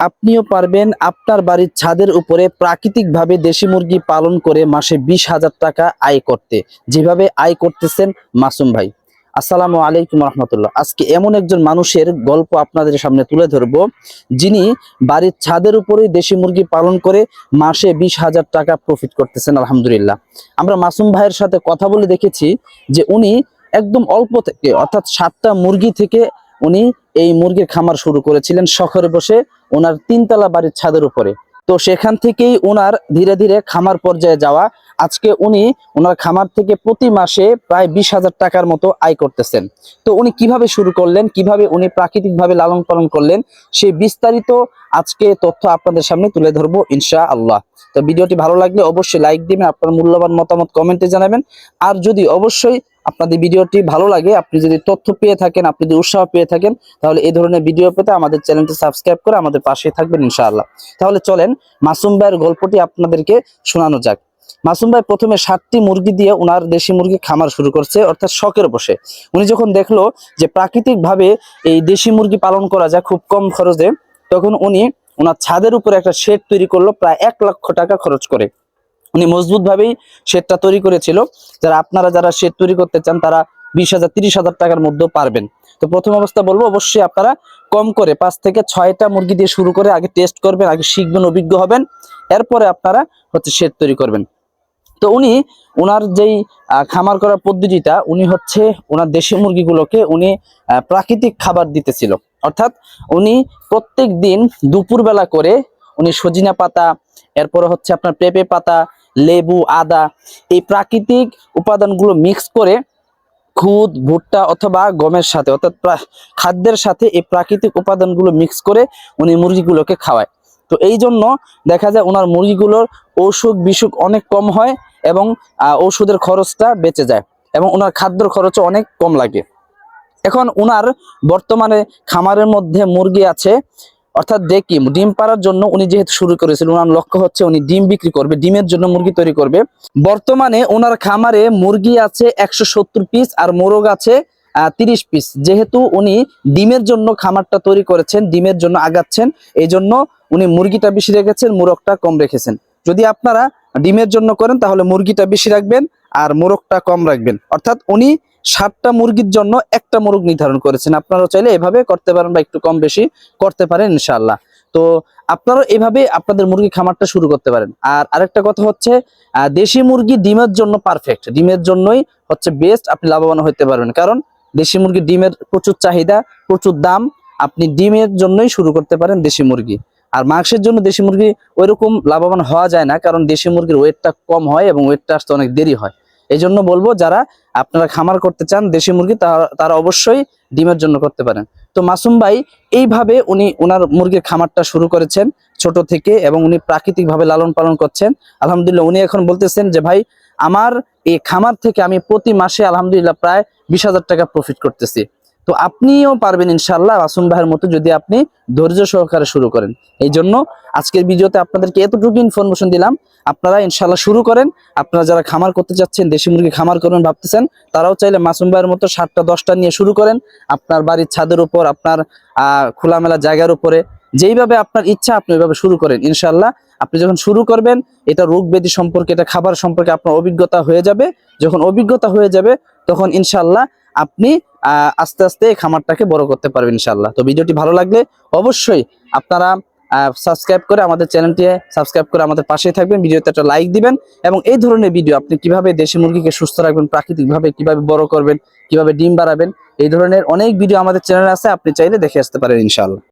আপনিও পারবেন আপনার বাড়ির ছাদের উপরে প্রাকৃতিকভাবে দেশি মুরগি পালন করে মাসে বিশ হাজার টাকা আয় করতে। যেভাবে আয় করতেছেন মাসুম ভাই। আসসালামু আলাইকুম রহমতুল্লাহ। আজকে এমন একজন মানুষের গল্প আপনাদের সামনে তুলে ধরব, যিনি বাড়ির ছাদের উপরেই দেশি মুরগি পালন করে মাসে বিশ হাজার টাকা প্রফিট করতেছেন, আলহামদুলিল্লাহ। আমরা মাসুম ভাইয়ের সাথে কথা বলে দেখেছি যে উনি একদম অল্প থেকে, অর্থাৎ সাতটা মুরগি থেকে উনি এই মুরগির খামার শুরু করেছিলেন শখরে বসে ওনার তিনতলা বাড়ির ছাদের উপরে। তো সেখান থেকেই ওনার ধীরে ধীরে খামার পর্যায়ে যাওয়া আজকে উনি ওনার খামার থেকে প্রতি মাসে প্রায় বিশ হাজার টাকার মতো আয় করতেছেন। তো উনি কীভাবে শুরু করলেন, কীভাবে উনি প্রাকৃতিকভাবে লালন পালন করলেন, সেই বিস্তারিত আজকে তথ্য আপনাদের সামনে তুলে ধরবো ইনশা আল্লাহ তো ভিডিওটি ভালো লাগলে অবশ্যই লাইক দিবেন, আপনার মূল্যবান মতামত কমেন্টে জানাবেন। আর যদি অবশ্যই আপনাদের ভিডিওটি ভালো লাগে, আপনি যদি তথ্য পেয়ে থাকেন, আপনি যদি উৎসাহ পেয়ে থাকেন, তাহলে এই ধরনের ভিডিও পেতে আমাদের চ্যানেলটি সাবস্ক্রাইব করে আমাদের পাশে থাকবেন ইনশাআল্লাহ। তাহলে চলেন মাসুম ভাইয়ের গল্পটি আপনাদেরকে শোনানো যাক। মাসুম ভাই প্রথমে সাতটি মুরগি দিয়ে ওনার দেশি মুরগি খামার শুরু করছে, অর্থাৎ শখের বসে। উনি যখন দেখল যে প্রাকৃতিক ভাবে এই দেশি মুরগি পালন করা যায় খুব কম খরচে, তখন উনি ওনার ছাদের উপরে একটা শেড তৈরি করল, প্রায় এক লক্ষ টাকা খরচ করে। উনি মজবুত ভাবেই শেডটা তৈরি করেছিল, যারা আপনারা যারা শেড তৈরি করতে চান, তারা বিশ হাজার, তিরিশ হাজার টাকার মধ্যেও পারবেন। তো প্রথম অবস্থা বলব, অবশ্যই আপনারা কম করে পাঁচ থেকে ছয়টা মুরগি দিয়ে শুরু করে আগে টেস্ট করবেন, আগে শিখবেন, অভিজ্ঞ হবেন, এরপরে আপনারা হচ্ছে শেড তৈরি করবেন। তো উনি ওনার যেই খামার করার পদ্ধতিটা, উনি হচ্ছে ওনার দেশি মুরগিগুলোকে উনি প্রাকৃতিক খাবার দিতেছিল। অর্থাৎ উনি প্রত্যেক দিন দুপুরবেলা করে উনি সজিনা পাতা, এরপরে হচ্ছে আপনার পেঁপে পাতা, লেবু, আদা, এই প্রাকৃতিক উপাদানগুলো মিক্স করে খুদ, ভুট্টা অথবা গমের সাথে, অর্থাৎ খাদ্যের সাথে এই প্রাকৃতিক উপাদানগুলো মিক্স করে উনি মুরগিগুলোকে খাওয়ায়। তো এই জন্য দেখা যায় ওনার মুরগিগুলোর অসুখ বিসুখ অনেক কম হয় এবং ওষুধের খরচটা বেঁচে যায় এবং ওনার খাদ্যর খরচও অনেক কম লাগে। এখন ওনার বর্তমানে খামারের মধ্যে মুরগি আছে, অর্থাৎ দেখি ডিম পাড়ার জন্য উনি যেহেতু শুরু করেছিলেন, ওনার লক্ষ্য হচ্ছে উনি ডিম বিক্রি করবে, ডিমের জন্য মুরগি তৈরি করবে। বর্তমানে ওনার খামারে মুরগি আছে একশো সত্তর পিস আর মোরগ আছে তিরিশ পিস। যেহেতু উনি ডিমের জন্য খামারটা তৈরি করেছেন, ডিমের জন্য আগাচ্ছেন, এই জন্য উনি মুরগিটা বেশি রেখেছেন, মোরগটা কম রেখেছেন। যদি আপনারা ডিমের জন্য করেন, তাহলে মুরগিটা বেশি রাখবেন আর মোরগটা কম রাখবেন। অর্থাৎ উনি সাতটা মুরগির জন্য একটা মোরগ নির্ধারণ করেছেন। আপনারাও চাইলে এভাবে করতে পারেন বা একটু কম বেশি করতে পারেন ইনশাআল্লাহ। তো আপনারাও এভাবে আপনাদের মুরগি খামারটা শুরু করতে পারেন। আর আরেকটা কথা হচ্ছে দেশি মুরগি ডিমের জন্য পারফেক্ট ডিমের জন্যই হচ্ছে বেস্ট আপনি লাভবান হতে পারবেন। কারণ দেশি মুরগি ডিমের প্রচুর চাহিদা, প্রচুর দাম, আপনি ডিমের জন্যই শুরু করতে পারেন দেশি মুরগি। আর মাংসের জন্য দেশি মুরগি ওইরকম লাভবান হওয়া যায় না, কারণ দেশি মুরগির ওয়েটটা কম হয় এবং ওয়েটটা আসতে অনেক দেরি হয়। এই জন্য বলব, যারা আপনারা খামার করতে চান দেশি মুরগি তারা- অবশ্যই ডিমের জন্য করতে পারেন। তো মাসুম ভাই, এইভাবে উনি ওনার মুরগির খামারটা শুরু করেছেন ছোট থেকে এবং উনি প্রাকৃতিকভাবে লালন পালন করছেন। আলহামদুলিল্লাহ, উনি এখন বলতেছেন যে, ভাই, আমার এই খামার থেকে আমি প্রতি মাসে আলহামদুলিল্লাহ প্রায় বিশ হাজার টাকা প্রফিট করতেছি। তো আপনিও পারবেন ইনশাল্লাহ মাসুম ভাইয়ের মতো যদি আপনি ধৈর্য সহকারে শুরু করেন। এই জন্য আজকের ভিডিওতে আপনাদেরকে এতটুকু ইনফরমেশন দিলাম। আপনারা ইনশাল্লাহ শুরু করেন। আপনারা যারা খামার করতে চাচ্ছেন, দেশি মুরগি খামার করবেন ভাবতেছেন, তারাও চাইলে মাসুম ভাইয়ের মতো সাতটা, দশটা নিয়ে শুরু করেন। আপনার বাড়ির ছাদের উপর, আপনার খোলামেলা জায়গার উপরে। যেইভাবে আপনার ইচ্ছা আপনি ওইভাবে শুরু করেন। ইনশাল্লাহ আপনি যখন শুরু করবেন, এটা রোগ ব্যাধি সম্পর্কে, এটা খাবার সম্পর্কে আপনার অভিজ্ঞতা হয়ে যাবে। যখন অভিজ্ঞতা হয়ে যাবে, তখন ইনশাল্লাহ আপনি আস্তে আস্তে এই খামারটাকে বড় করতে পারবেন ইনশাল্লাহ তো ভিডিওটি ভালো লাগলে অবশ্যই আপনারা সাবস্ক্রাইব করে আমাদের চ্যানেলটি সাবস্ক্রাইব করে আমাদের পাশে থাকবেন, ভিডিওতে একটা লাইক দিবেন এবং এই ধরনের ভিডিও আপনি কীভাবে দেশি মুরগিকে সুস্থ রাখবেন, প্রাকৃতিকভাবে কীভাবে বড় করবেন, কীভাবে ডিম বাড়াবেন, এই ধরনের অনেক ভিডিও আমাদের চ্যানেলে আছে, আপনি চাইলে দেখে আসতে পারেন ইনশাল্লাহ